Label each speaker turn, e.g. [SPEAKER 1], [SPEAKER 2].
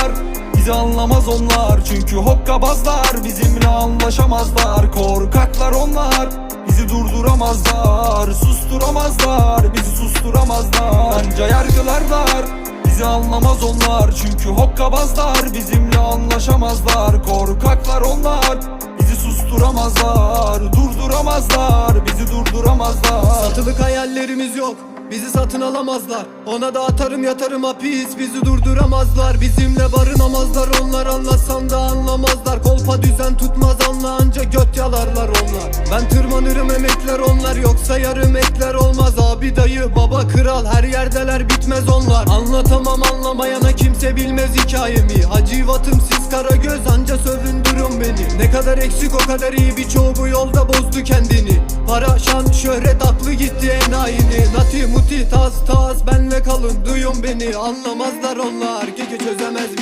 [SPEAKER 1] onlar Bizi anlamaz onlar. Çünkü hokkabazlar Bizimle anlaşamazlar. Korkaklar onlar Bizi durduramazlar. Susturamazlar Bizi susturamazlar. Anca yargılarlar Bizi anlamaz onlar. Çünkü hokkabazlar Bizimle anlaşamazlar. Korkaklar onlar Bizi susturamazlar. Durduramazlar
[SPEAKER 2] hayallerimiz yok. Bizi satın alamazlar. Ona da atarım yatarım hapis. Bizi durduramazlar. Bizimle barınamazlar. Onlar anlatsam da anlamazlar. Kolpa düzen tutmaz anla. Anca göt yalarlar onlar. Ben tırmanırım emekler onlar. Yoksa yarım ekler olmaz. Abi dayı baba kral. Her yerdeler bitmez onlar. Anlatamam anlamayana kimse bilmez hikayemi. Hacivatım siz kara göz anca sövündürün beni. Ne kadar eksik o kadar iyi. Birçoğu bu yolda bozdu kendini Para şan şöhret aklı gitti enayini. Nati muti tas tas benle kalın duyun beni. Anlamazlar onlar gece çözemez bizi